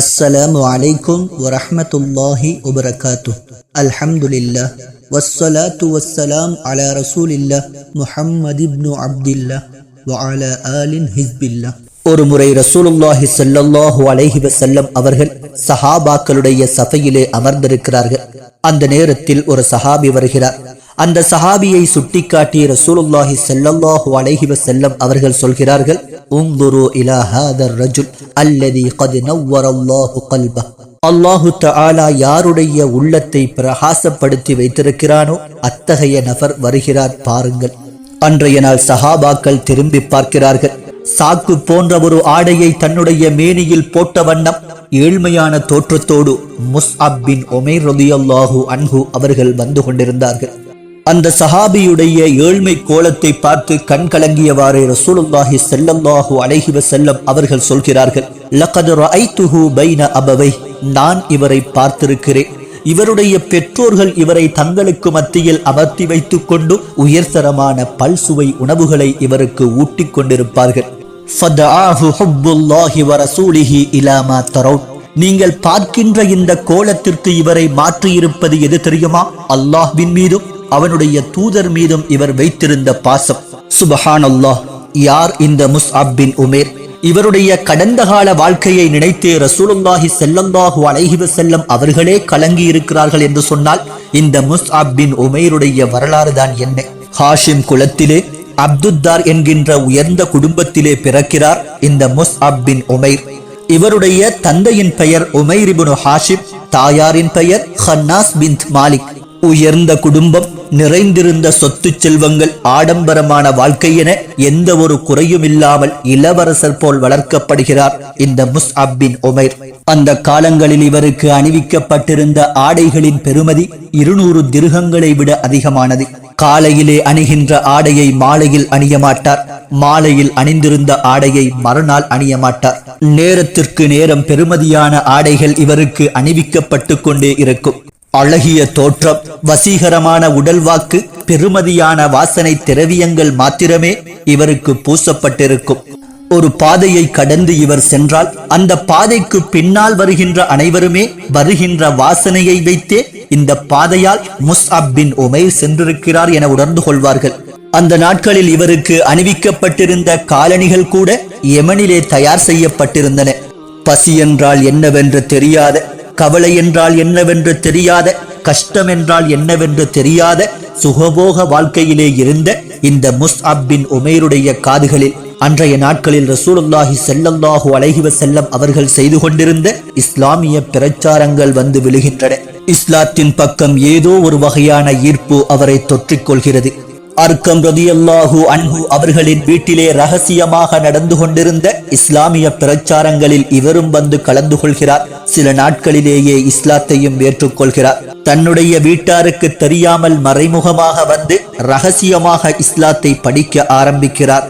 السلام عليكم ورحمة الله وبركاته. الحمد لله والصلاة والسلام على رسول الله محمد بن عبد الله وعلى آل حزب الله. ஒரு முறை ரசூலுல்லாஹி செல்லல்லாஹு அலைஹி வசல்லம் அவர்கள் சஹாபாக்களுடைய சபையிலே அமர்ந்திருக்கிறார்கள். அந்த நேரத்தில் ஒரு சஹாபி வருகிறார். அந்த சஹாபியை சுட்டிக்காட்டி ரசூலுல்லாஹி செல்லல்லாஹு அலைஹி வசல்லம் அவர்கள் சொல்கிறார்கள் உங்குரு இலா ஹாதர் ரஜுல் அல்லதி கது நவ்வரல்லாஹு கல்ப அல்லாஹு தஆலா யாருடைய உள்ளத்தை பிரகாசப்படுத்தி வைத்திருக்கிறானோ அத்தகைய நபர் வருகிறார் பாருங்கள். அன்றைய நாள் சஹாபாக்கள் திரும்பி பார்க்கிறார்கள். சாக்கு போன்ற ஒரு ஆடையை தன்னுடைய மேனியில் போட்ட வண்ணம் ஏழ்மையான தோற்றத்தோடு முஸ்அப் பின் ஒமேர் ரதியல்லாஹு அன்ஹு அவர்கள் வந்து கொண்டிருந்தார்கள். அந்த சஹாபியுடைய ஏழ்மை கோலத்தை பார்த்து கண் கலங்கியவாறே ரசூலுல்லாஹி செல்லல்லாஹு அலைஹி செல்லம் அவர்கள் சொல்கிறார்கள் லகத் ரஐத்துஹு பைன அபவை நான் இவரை பார்த்திருக்கிறேன். இவருடைய பெற்றோர்கள் இவரை தங்களுக்கு மத்தியில் அமர்த்தி வைத்துக் கொண்டு உயர்தரமான பல்சுவை உணவுகளை இவருக்கு ஊட்டிக் கொண்டிருப்பார்கள். நீங்கள் பார்க்கின்ற இந்த கோலத்திற்கு இவரை மாற்றியிருப்பது எது தெரியுமா? அல்லாஹ்வின் மீதும் அவனுடைய தூதர் மீதும் இவர் வைத்திருந்த பாசம். சுபஹான் அல்லாஹ் யார் இந்த முஸ் அப்பின் உமேர்? இவருடைய கடந்த கால வாழ்க்கையை நினைத்து ரசூலுல்லாஹி செல்லந்தாஹு அலைஹிவ செல்லம் அவர்களே கலங்கி இருக்கிறார்கள் என்று சொன்னால் இந்த முஸ்அப் பின் உமைருடைய வரலாறு தான் என்ன? ஹாஷிம் குலத்திலே அப்துத்தார் என்கின்ற உயர்ந்த குடும்பத்திலே பிறக்கிறார் இந்த முஸ்அப் பின் உமைர். இவருடைய தந்தையின் பெயர் உமைரிபுனு ஹாஷிப் ஹாஷிம் தாயாரின் பெயர் ஹன்னாஸ் பின் மாலிக். உயர்ந்த குடும்பம் நிறைந்திருந்த சொத்து செல்வங்கள் ஆடம்பரமான வாழ்க்கை என எந்த ஒரு குறையும் இல்லாமல் இளவரசர் போல் வளர்க்கப்படுகிறார் இந்த முஸ் அப்பின் உமைர். அந்த காலங்களில் இவருக்கு அணிவிக்கப்பட்டிருந்த ஆடைகளின் பெருமதி இருநூறு திருகங்களை விட அதிகமானது. காலையிலே அணிகின்ற ஆடையை மாலையில் அணிய மாட்டார். மாலையில் அணிந்திருந்த ஆடையை மறுநாள் அணிய மாட்டார். நேரத்திற்கு நேரம் பெருமதியான ஆடைகள் இவருக்கு அணிவிக்கப்பட்டு கொண்டே இருக்கும். அழகிய தோற்றம் வசீகரமான உடல் வாக்கு பெருமதியான வாசனை திரவியங்கள் மாத்திரமே இவருக்கு பூசப்பட்டிருக்கும். ஒரு பாதையை கடந்து இவர் சென்றால் அந்த பாதைக்கு பின்னால் வருகின்ற அனைவருமே வருகின்ற வாசனையை வைத்தே இந்த பாதையால் முஸ்அப் பின் உமைர் சென்றிருக்கிறார் என உணர்ந்து கொள்வார்கள். அந்த நாட்களில் இவருக்கு அணிவிக்கப்பட்டிருந்த காலணிகள் கூட யமனிலே தயார் செய்யப்பட்டிருந்தன. பசி என்றால் என்னவென்று தெரியாத கவலை என்றால் என்னவென்று தெரியாத கஷ்டம் என்றால் என்னவென்று தெரியாத சுகபோக வாழ்க்கையிலே இருந்த இந்த முஸ் அப்பின் உமேருடைய காதுகளில் அன்றைய நாட்களில் ரசூலுல்லாஹி செல்லல்லாஹு அலைஹி செல்லம் அவர்கள் செய்து கொண்டிருந்த இஸ்லாமிய பிரச்சாரங்கள் வந்து விழுகின்றன. இஸ்லாத்தின் பக்கம் ஏதோ ஒரு வகையான ஈர்ப்பு அவரை தொற்றிக் கொள்கிறது அர்க்கம் ரதியல்லாஹு அன்பு அவர்களின் வீட்டிலே ரகசியமாக நடந்து கொண்டிருந்த இஸ்லாமிய பிரச்சாரங்களில் இவரும் வந்து கலந்து கொள்கிறார். சில நாட்களிலேயே இஸ்லாத்தையும் ஏற்றுக்கொள்கிறார் தன்னுடைய வீட்டாருக்கு தெரியாமல் மறைமுகமாக வந்து ரகசியமாக இஸ்லாத்தை படிக்க ஆரம்பிக்கிறார்.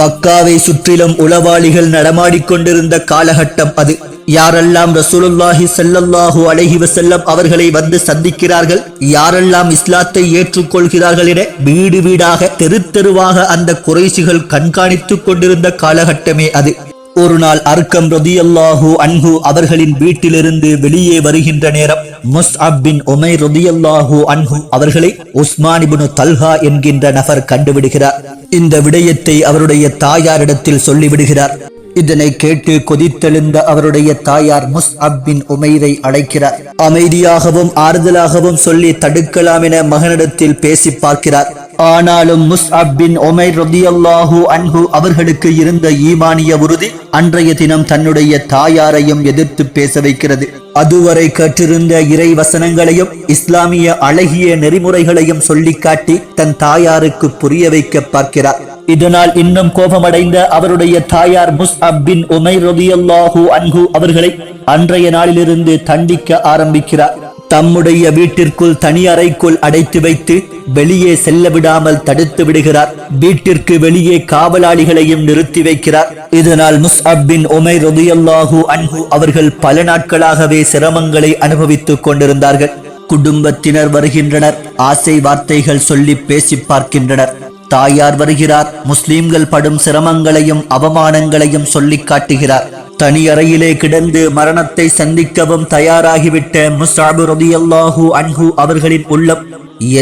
மக்காவை சுற்றிலும் உளவாளிகள் நடமாடிக்கொண்டிருந்த காலகட்டம் அது. யாரெல்லாம் ரசூலுல்லாஹி செல்லல்லாஹு அலஹி வசல்லம் அவர்களை வந்து சந்திக்கிறார்கள் யாரெல்லாம் இஸ்லாத்தை ஏற்றுக்கொள்கிறார்கள் என வீடு வீடாக தெரு தெருவாக அந்த குறைசிகள் கண்காணித்துக் கொண்டிருந்த காலகட்டமே அது. ஒரு நாள் அர்க்கம் ரதியல்லாஹு அன்ஹு அவர்களின் வீட்டிலிருந்து வெளியே வருகின்ற நேரம் முஸ் அப்பின் உமை ரதியல்லாஹு அன்ஹு அவர்களை உஸ்மானிபுனு தல்ஹா என்கின்ற நபர் கண்டுவிடுகிறார். இந்த விடயத்தை அவருடைய தாயாரிடத்தில் சொல்லிவிடுகிறார். இதனை கேட்டு கொதித்தெழுந்த அவருடைய தாயார் முஸ் அப்பின் உமைரை அழைக்கிறார். அமைதியாகவும் ஆறுதலாகவும் சொல்லி தடுக்கலாம் என மகனிடத்தில் பேசி பார்க்கிறார். ஆனாலும் முஸ் அப்பின் ஒமை ரதியல்லாஹு அன்ஹு அவர்களுக்கு இருந்த ஈமானிய உறுதி அன்றைய தினம் தன்னுடைய தாயாரையும் எதிர்த்து பேச வைக்கிறது. அதுவரை கற்றிருந்த இறை வசனங்களையும் இஸ்லாமிய அழகிய நெறிமுறைகளையும் சொல்லிக்காட்டி தன் தாயாருக்கு புரிய வைக்க பார்க்கிறார். இதனால் இன்னும் கோபமடைந்த அவருடைய தாயார் முஸ் பின் உமை ரதியல்லாஹு அன்ஹு அவர்களை அன்றைய நாளிலிருந்து தண்டிக்க ஆரம்பிக்கிறார். தம்முடைய வீட்டிற்குள் தனி அறைக்குள் அடைத்து வைத்து வெளியே செல்ல விடாமல் தடுத்து விடுகிறார். வீட்டிற்கு வெளியே காவலாளிகளையும் நிறுத்தி வைக்கிறார். இதனால் முஸ் பின் உமை ரதியல்லாஹு அன்ஹு அவர்கள் பல நாட்களாகவே சிரமங்களை அனுபவித்துக் கொண்டிருந்தார்கள். குடும்பத்தினர் வருகின்றனர். ஆசை வார்த்தைகள் சொல்லி பேசி பார்க்கின்றனர். தாயார் வருகிறார். முஸ்லிம்கள் படும் சிரமங்களையும் அவமானங்களையும் சொல்லி காட்டுகிறார். தனி அறையிலே கிடந்து மரணத்தை சந்திக்கவும் தயாராகிவிட்ட முஸ்அப் ரதியல்லாஹூ அன்ஹு அவர்களின் உள்ளம்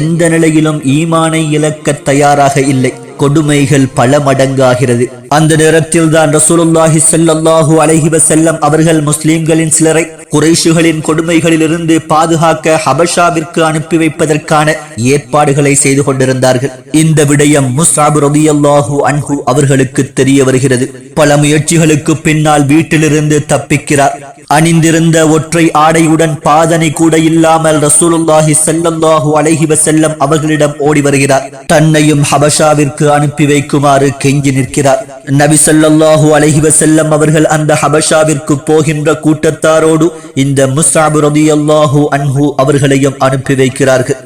எந்த நிலையிலும் ஈமானை இழக்க தயாராக இல்லை. கொடுமைகள் பல மடங்காகிறது. அந்த நேரத்தில் தான் ரசூலுல்லாஹி செல்லல்லாஹு அலஹிப செல்லம் அவர்கள் முஸ்லிம்களின் சிலரை குறைஷுகளின் கொடுமைகளிலிருந்து பாதுகாக்க ஹபஷாவிற்கு அனுப்பி வைப்பதற்கான ஏற்பாடுகளை செய்து கொண்டிருந்தார்கள். இந்த விடயம் முஸ்அப் ரபியல்லாஹு அன்ஹு அவர்களுக்கு தெரிய வருகிறது. பல முயற்சிகளுக்கு பின்னால் வீட்டிலிருந்து தப்பிக்கிறார். அணிந்திருந்த ஒற்றை ஆடையுடன் பாதனை கூட இல்லாமல் ரசூலுல்லாஹி செல்லல்லாஹு அலஹிப வஸல்லம் அவர்களிடம் ஓடி வருகிறார். தன்னையும் ஹபஷாவிற்கு அனுப்பி வைக்குமாறு கெஞ்சி நிற்கிறார். நபி சொல்லாஹு அலைஹி வஸல்லம் அவர்கள் அந்த ஹபஷாவிற்கு போகின்ற கூட்டத்தாரோடு இந்த முஸ்அப் ரலியல்லாஹு அன்ஹு அவர்களையும் அனுப்பி வைக்கிறார்கள்.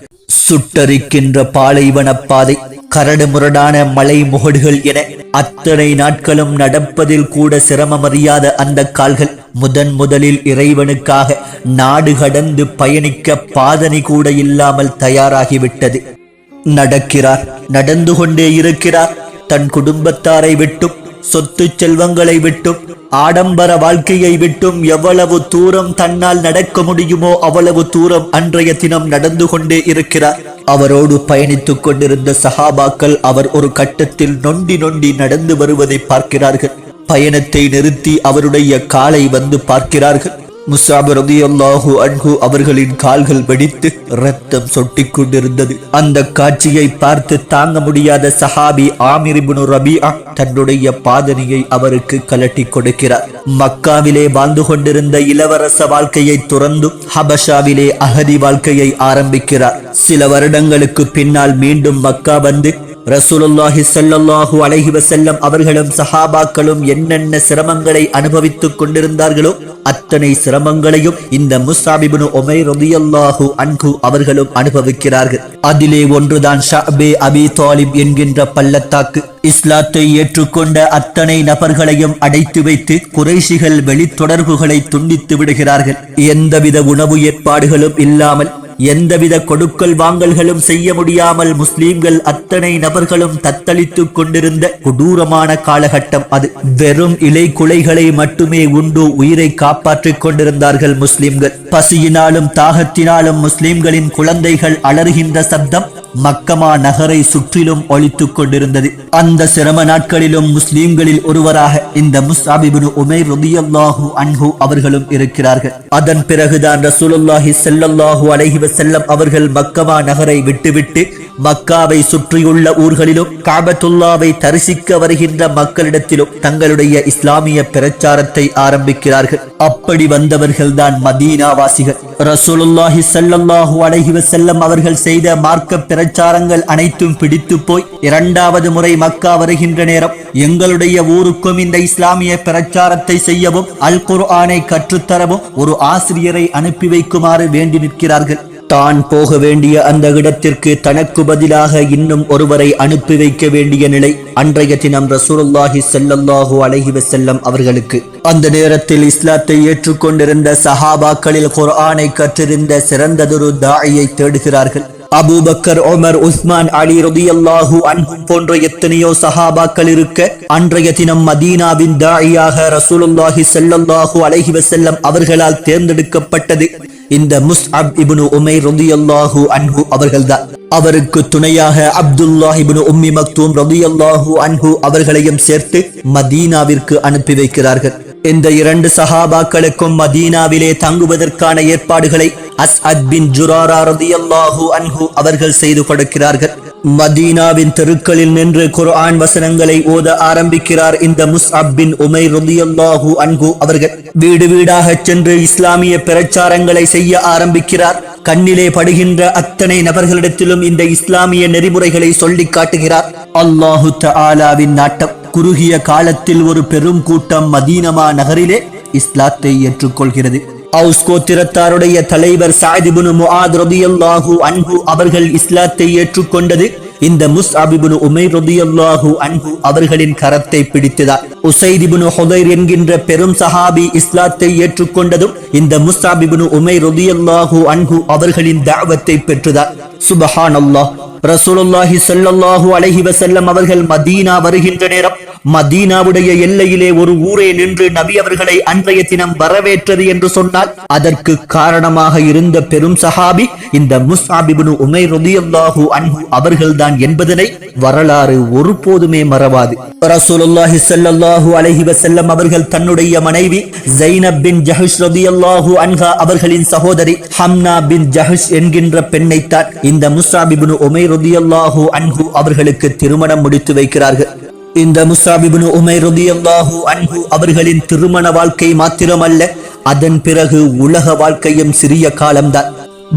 சுட்டரிக்கின்ற பாலைவன பாதை. கரடு முரடான மலை முகடுகள் என அத்தனை நாட்களும் நடப்பதில் கூட சிரமமறியாத அந்த கால்கள் முதன் முதலில் இறைவனுக்காக நாடு கடந்து பயணிக்க பாதனை கூட இல்லாமல் தயாராகிவிட்டது. நடக்கிறார் நடந்து கொண்டே இருக்கிறார். தன் குடும்பத்தாரை விட்டும் சொத்து செல்வங்களை விட்டும் ஆடம்பர வாழ்க்கையை விட்டும் எவ்வளவு தூரம் தன்னால் நடக்க முடியுமோ அவ்வளவு தூரம் அன்றைய தினம் நடந்து கொண்டே இருக்கிறார். அவரோடு பயணித்துக் கொண்டிருந்த சஹாபாக்கள் அவர் ஒரு கட்டத்தில் நொண்டி நொண்டி நடந்து வருவதை பார்க்கிறார்கள். பயணத்தை நிறுத்தி அவருடைய காலை வந்து பார்க்கிறார்கள். முசாப் ரதியல்லாஹு அன்ஹு அவர்களின் கால்கள் வெடித்து ரத்தம் சொட்டிக் கொண்டிருந்தது. அந்த காட்சியை பார்த்து தாங்க முடியாத சஹாபி ஆமிரிபுனு ரபியா தன்னுடைய பாதனியை அவருக்கு கலட்டி கொடுக்கிறார். மக்காவிலே வாழ்ந்து கொண்டிருந்த இளவரச வாழ்க்கையை துறந்து ஹபஷாவிலே அகதி வாழ்க்கையை ஆரம்பிக்கிறார். சில வருடங்களுக்கு பின்னால் மீண்டும் மக்கா வந்து ரசூலுல்லாஹி ஸல்லல்லாஹு அலைஹி வஸல்லம் அவர்களும் சஹாபாக்களும் என்னென்ன சிரமங்களை அனுபவித்துக் கொண்டிருந்தார்களோ அத்தனை சிரமங்களையும் இந்த முஸ்அப் ஒமை உமைர் அன்கு அவர்களும் அனுபவிக்கிறார்கள். அதிலே ஒன்றுதான் ஷாபே அபி தாலிப் என்கின்ற பள்ளத்தாக்கு. இஸ்லாத்தை ஏற்றுக்கொண்ட அத்தனை நபர்களையும் அடைத்து வைத்து குறைஷிகள் வெளித்தொடர்புகளை துண்டித்து விடுகிறார்கள். எந்தவித உணவு ஏற்பாடுகளும் இல்லாமல் எந்தவித கொடுக்கல் வாங்கல்களும் செய்ய முடியாமல் முஸ்லீம்கள் அத்தனை நபர்களும் தத்தளித்துக் கொண்டிருந்த கொடூரமான காலகட்டம் அது. வெறும் இலை குலைகளை மட்டுமே உண்டு உயிரை காப்பாற்றிக் கொண்டிருந்தார்கள் முஸ்லிம்கள். பசியினாலும் தாகத்தினாலும் முஸ்லிம்களின் குழந்தைகள் அலறுகின்ற சப்தம் மக்கமா நகரை சுற்றிலும் ஒழித்துக் கொண்டிருந்தது. அந்த சிரம நாட்களிலும் முஸ்லிம்களில் ஒருவராக இந்த முஸ்அபிபுன் உமைர் ரதியல்லாஹு அன்ஹு அவர்களும் இருக்கிறார்கள். அதன் பிறகுதான் ரசூலுல்லாஹி செல்லல்லாஹு அலைஹி வஸல்லம் அவர்கள் மக்கவா நகரை விட்டுவிட்டு மக்காவை சுற்றியுள்ள ஊர்களிலும் காபத்துல்லாவை தரிசிக்க வருகின்ற மக்களிடத்திலும் தங்களுடைய இஸ்லாமிய பிரச்சாரத்தை ஆரம்பிக்கிறார்கள். அப்படி வந்தவர்கள் தான் மதீனாவாசிகள். ரசூலுல்லாஹி சல்லாஹூ அலைஹி வஸல்லம் அவர்கள் செய்த மார்க்க பிரச்சாரங்கள் அனைத்தும் பிடித்து போய் இரண்டாவது முறை மக்கா வருகின்ற நேரம் எங்களுடைய ஊருக்கும் இந்த இஸ்லாமிய பிரச்சாரத்தை செய்யவும் அல் குர்ஆனை கற்றுத்தரவும் ஒரு ஆசிரியரை அனுப்பி வைக்குமாறு வேண்டி நிற்கிறார்கள். தான் போக வேண்டிய அந்த இடத்திற்கு தனக்கு பதிலாக இன்னும் ஒருவரை அனுப்பி வைக்க வேண்டிய நிலை அன்றைய தினம் ரசூலுல்லாஹி ஸல்லல்லாஹு அலைஹி வஸல்லம் அவர்களுக்கு. அந்த நேரத்தில் இஸ்லாத்தை ஏற்றுக்கொண்டிருந்த சஹாபாக்களில் குர்ஆனை கற்றிருந்த சிறந்ததொரு தாயை தேடுகிறார்கள். அபூபக்கர் உமர் உஸ்மான் அலி ரதியல்லாஹு அன்பும் போன்ற எத்தனையோ சஹாபாக்கள் இருக்க அன்றைய தினம் மதீனாவின் தாயியாக ரசூலுல்லாஹி செல்லல்லாஹு அலஹி வசல்லம் அவர்களால் தேர்ந்தெடுக்கப்பட்டது இந்த முஸ் அப் இபுனு உமை ரதியல்லாஹு அன்பு அவர்கள்தான். அவருக்கு துணையாக அப்துல்லாஹ் இப்னு உம்மி மக்தூம் ரதியல்லாஹு அன்ஹு அவர்களையும் சேர்த்து மதீனாவிற்கு அனுப்பி வைக்கிறார்கள். இந்த இரண்டு சஹாபாக்களுக்கும் மதீனாவிலே தங்குவதற்கான ஏற்பாடுகளை அஸ் அத்பின் ஜுராரா ரதியல்லாஹு அன்ஹு அவர்கள் செய்து கொடுக்கிறார்கள். மதீனாவின் தெருக்களில் நின்று குர்ஆன் வசனங்களை ஓத ஆரம்பிக்கிறார் இந்த முஸ்அப் பின் உமைர் ரலியல்லாஹு அன்ஹு அவர்கள். வீடு வீடாக சென்று இஸ்லாமிய பிரச்சாரங்களை செய்ய ஆரம்பிக்கிறார். கண்ணிலே படுகின்ற அத்தனை நபர்களிடத்திலும் இந்த இஸ்லாமிய நெறிமுறைகளை சொல்லி காட்டுகிறார். அல்லாஹு தஆலாவின் நாட்டம். குறுகிய காலத்தில் ஒரு பெரும் கூட்டம் மதீனமா நகரிலே இஸ்லாத்தை ஏற்றுக்கொள்கிறது. அவுஸ் கோத்திரத்தாருடைய தலைவர் சாதிபுனு முஆத் ரதியல்லாஹு அன்பு அவர்கள் இஸ்லாத்தை ஏற்றுக்கொண்டது இந்த முஸ் அபிபுனு உமை ரதியல்லாஹு அன்பு அவர்களின் கரத்தை பிடித்ததா? உசைதிபுனு ஹுதைர் என்கின்ற பெரும் சஹாபி இஸ்லாத்தை ஏற்றுக்கொண்டதும் இந்த முஸ்தாபிபுனு உமை ரொதியல்லாஹு அன்ஹு அவர்களின் தாவத்தை பெற்றதார். சுபஹான் அல்லாஹ் ரசூலுல்லாஹி சல்லல்லாஹு அலஹி வசல்லம் அவர்கள் மதீனா வருகின்ற நேரம் மதீனாவுடைய எல்லையிலே ஒரு ஊரே நின்று நபி அவர்களை அன்றைய தினம் வரவேற்றது என்று சொன்னால் அதற்கு காரணமாக இருந்த பெரும் சஹாபி இந்த முஸ்ஆபிபுனு உமை ரலியல்லாஹு அன்ஹு அவர்கள்தான் என்பதனை வரலாறு ஒருபோதுமே மறவாது. ரசூலுல்லாஹி ஸல்லல்லாஹு அலைஹி வஸல்லம் அவர்கள் தன்னுடைய மனைவி ஜைனப் பின் ஜஹஷ் ரலியல்லாஹு அன்ஹா அவர்களின் சகோதரி ஹம்னா பின் ஜஹஷ் என்கின்ற பெண்ணை தான் இந்த முஸ்ஆபிபுனு உமை ரதி அல்லாஹு அன்ஹு அவர்களுக்கு திருமணம் முடித்து வைக்கிறார்கள். இந்த முஸ்ஆபிபுனு உமை ரதி அல்லாஹு அன்ஹு அவர்களின் திருமண வாழ்க்கை மாத்திரமல்ல அதன் பிறகு உலக வாழ்க்கையும் சிறிய காலம்தான்.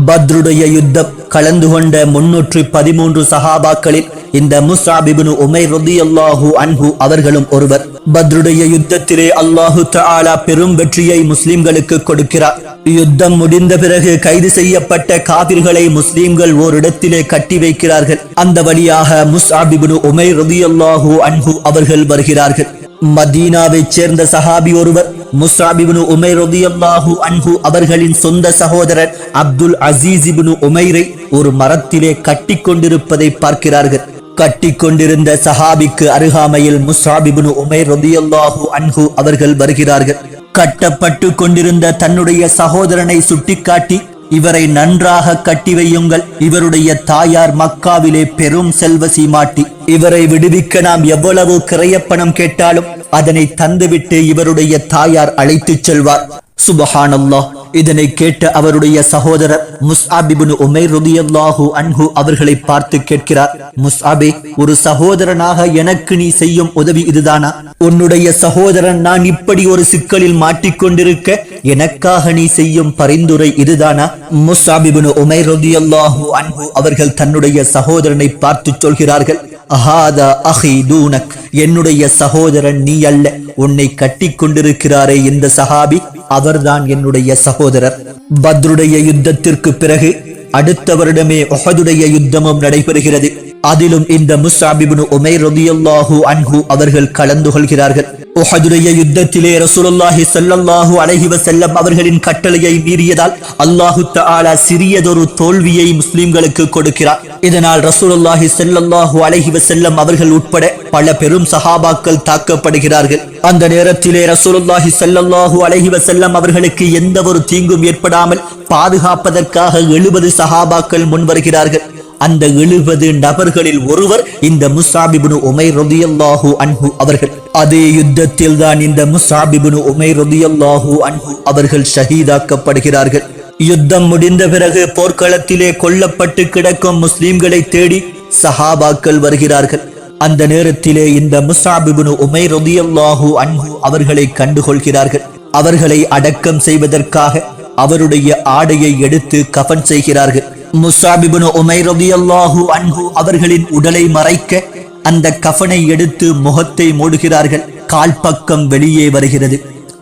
பத்ருடைய யுத்தம் கலந்து கொண்ட முன்னூற்று பதிமூன்று சஹாபாக்களில் இந்த முசாபிபுனு உமை ரலியல்லாஹு அன்ஹு அவர்களும் ஒருவர். பத்ருடைய யுத்தத்திலே அல்லாஹு தாலா பெரும் வெற்றியை முஸ்லிம்களுக்கு கொடுக்கிறார். யுத்தம் முடிந்த பிறகு கைது செய்யப்பட்ட காபிர்களை முஸ்லிம்கள் ஓரிடத்திலே கட்டி வைக்கிறார்கள். அந்த வழியாக முசாபிபுனு உமை ரலியல்லாஹு அன்ஹு அவர்கள் வருகிறார்கள். மதீனாவைச் சேர்ந்த சஹாபி ஒருவர் முஸ்ராபிபுனு உமை ரலியல்லாஹு அன்ஹு அவர்களின் சொந்த சகோதரர் அப்துல் அசீஸ் இப்னு உமைரை ஒரு மரத்திலே கட்டி கொண்டிருப்பதை பார்க்கிறார்கள். கட்டி கொண்டிருந்த சஹாபிக்கு அருகாமையில் முசாபிபுனு உமை ரலியல்லாஹு அன்ஹு அவர்கள் வருகிறார்கள். கட்டப்பட்டு கொண்டிருந்த தன்னுடைய சகோதரனை சுட்டிக்காட்டி இவரை நன்றாக கட்டி வையுங்கள். இவருடைய தாயார் மக்காவிலே பெரும் செல்வ சீமாட்டி இவரை விடுவிக்க நாம் எவ்வளவு கிரையப்பணம் கேட்டாலும் அதனை தந்துவிட்டு இவருடைய தாயார் அழைத்துச் செல்வார். சுபஹானல்லா இதனை கேட்ட அவருடைய சகோதரர் முஸ்ஆபிபுனு உமைர் ருதியல்லாஹு அன்ஹு அவர்களை பார்த்து கேட்கிறார் முஸ்ஆபே ஒரு சகோதரனாக எனக்கு நீ செய்யும் உதவி இதுதானா? உன்னுடைய சகோதரன் நான் இப்படி ஒரு சிக்கலில் மாட்டிக்கொண்டிருக்க எனக்காக நீ செய்யும் பரிந்துரை இதுதானா? முஸ்ஆபிபுனு உமைர் ருதியல்லாஹு அன்ஹு அவர்கள் தன்னுடைய சகோதரனை பார்த்து சொல்கிறார்கள் அஹாதா அஹி தூனக் என்னுடைய சகோதரன் நீ அல்ல உன்னை கட்டிக் கொண்டிருக்கிறாரே இந்த சஹாபி அவர்தான் என்னுடைய சகோதரர். பத்ருடைய யுத்தத்திற்கு பிறகு அடுத்த வருடமே ஒஹதுடைய யுத்தமும் நடைபெறுகிறது. அதிலும் இந்த முசாபிபுனு உமைர் ரதியல்லாஹு அன்ஹு அவர்கள் கலந்து கொள்கிறார்கள். உஹதுடைய யுத்தத்திலே ரசூலுல்லாஹி சல்லல்லாஹு அலைஹி வஸல்லம் அவர்களின் கட்டளையை மீறியதால் அல்லாஹு தஆலா சிறியதொரு தோல்வியை முஸ்லிம்களுக்கு கொடுக்கிறார். இதனால் ரசூலுல்லாஹி சல்லல்லாஹு அலைஹி வஸல்லம் அவர்கள் உட்பட பல பெரும் சஹாபாக்கள் தாக்கப்படுகிறார்கள். அந்த நேரத்திலே ரசூலுல்லாஹி சல்லல்லாஹு அலைஹி வஸல்லம் அவர்களுக்கு எந்த ஒரு தீங்கும் ஏற்படாமல் பாதுகாப்பதற்காக எழுபது சஹாபாக்கள் முன்வருகிறார்கள். அந்த எழுபது நபர்களில் ஒருவர் இந்த முசாபிபுனு உமை ரொதியல்லாஹூ அன்ஹு அவர்கள். அதே யுத்தத்தில் தான் இந்த முசாபிபுனு உமை ரொதியல்லாஹூ அன்ஹு அவர்கள் ஷஹீதாக்கப்படுகிறார்கள். யுத்தம் முடிந்த பிறகு போர்க்களத்திலே கொல்லப்பட்டு கிடக்கும் முஸ்லிம்களை தேடி சஹாபாக்கள் வருகிறார்கள். அந்த நேரத்திலே இந்த முசாபிபுனு உமை ரொதியல்லாஹூ அன்ஹு அவர்களை கண்டுகொள்கிறார்கள். அவர்களை அடக்கம் செய்வதற்காக அவருடைய ஆடையை எடுத்து கஃன் செய்கிறார்கள். முசாபிபுன உமை ரலியல்லாஹு அன்ஹு அவர்களின் உடலை மறைக்க அந்த கஃனை எடுத்து முகத்தை மூடுகிறார்கள். கால் பக்கம் வெளியே வருகிறது.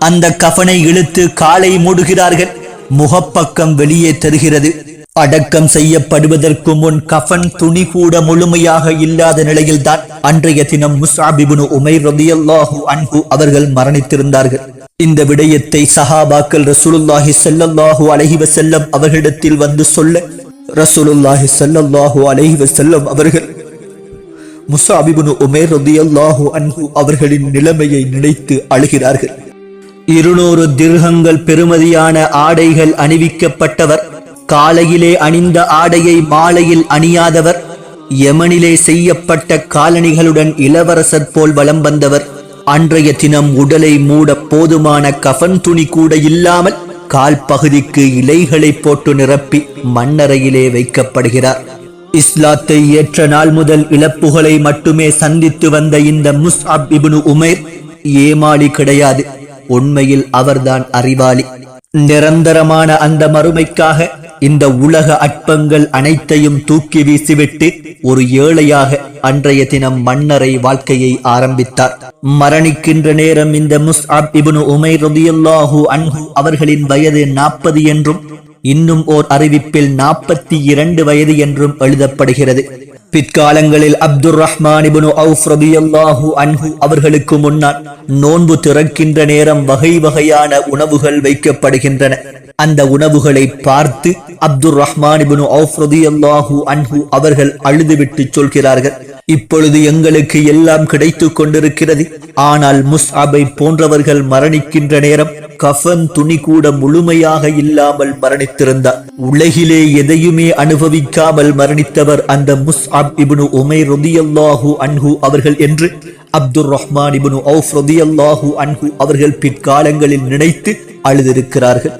அந்த கஃனை இழுத்து காலை மூடுகிறார்கள். முகப்பக்கம் வெளியே தருகிறது. அடக்கம் செய்யப்படுவதற்கு முன் கஃன் துணி கூட முழுமையாக இல்லாத நிலையில்தான் அன்றைய தினம் முசாபிபுனு உமை ரதியல்லாஹு அன்பு அவர்கள் மரணித்திருந்தார்கள். இந்த விடயத்தை சஹாபாக்கள் ரசூலுல்லாஹி செல்லல்லாஹு அலைஹி வஸல்லம் அவர்களிடத்தில் வந்து சொல்ல ரசூலுல்லாஹி சல்லல்லாஹு அலைஹி வஸல்லம் அவர்கள் முசாபிபுனு உமேர் ரதியல்லாஹு அன்ஹு அவர்களின் நிலைமையை நினைத்து அழுகிறார்கள். இருநூறு திருகங்கள் பெறுமதியான ஆடைகள் அணிவிக்கப்பட்டவர் காலையிலே அணிந்த ஆடையை மாலையில் அணியாதவர் யமனிலே செய்யப்பட்ட காலணிகளுடன் இளவரசர் போல் வலம் வந்தவர் அன்றைய தினம் உடலை மூட போதுமான கஃன் துணி கூட இல்லாமல் கால் பகுதிக்கு இலைகளை போட்டு நிரப்பி மண்ணறையிலே வைக்கப்படுகிறார். இஸ்லாத்தை ஏற்ற நாள் முதல் இழப்புகளை மட்டுமே சந்தித்து வந்த இந்த முஸ்அப் இப்னு உமேர் ஏமாளி கிடையாது. உண்மையில் அவர்தான் அறிவாளி. நிரந்தரமான அந்த மறுமைக்காக இந்த உலக அற்பங்கள் அனைத்தையும் தூக்கி வீசிவிட்டு ஒரு ஏழையாக அன்றைய தினம் மன்னரை வாழ்க்கையை ஆரம்பித்தார். மரணிக்கின்ற நேரம் இந்த முஸ்அப் இபுனு உமை ரலியல்லாஹு அன்ஹு அவர்களின் வயது நாற்பது என்றும் இன்னும் ஓர் அறிவிப்பில் நாற்பத்தி இரண்டு வயது என்றும் எழுதப்படுகிறது. பிற்காலங்களில் அப்துர் ரஹ்மான் இப்னு அவுஃப் அன்ஹு அவர்களுக்கு முன்னால் நோன்பு திறக்கின்ற நேரம் வகை வகையான உணவுகள் வைக்கப்படுகின்றன. அந்த உணவுகளை பார்த்து அப்துர் ரஹ்மான் இப்னு அன்ஹு அவர்கள் அழுதுவிட்டு சொல்கிறார்கள். இப்பொழுது எங்களுக்கு எல்லாம் கிடைத்துக் கொண்டிருக்கிறது. ஆனால் முஸ்அபை போன்றவர்கள் மரணிக்கின்ற நேரம் கஃன் துணி கூட முழுமையாக இல்லாமல் மரணித்திருந்தார். உலகிலே எதையுமே அனுபவிக்காமல் மரணித்தவர் அந்த முஸ்அப் இபுனு உமை ரொதியல்லாஹூ அன்ஹு அவர்கள் என்று அப்துர் ரஹ்மான் இபுனு ஔஃப் ரொதியல்லாஹூ அன்ஹு அவர்கள் பிற்காலங்களில் நினைத்து அழுதிருக்கிறார்கள்.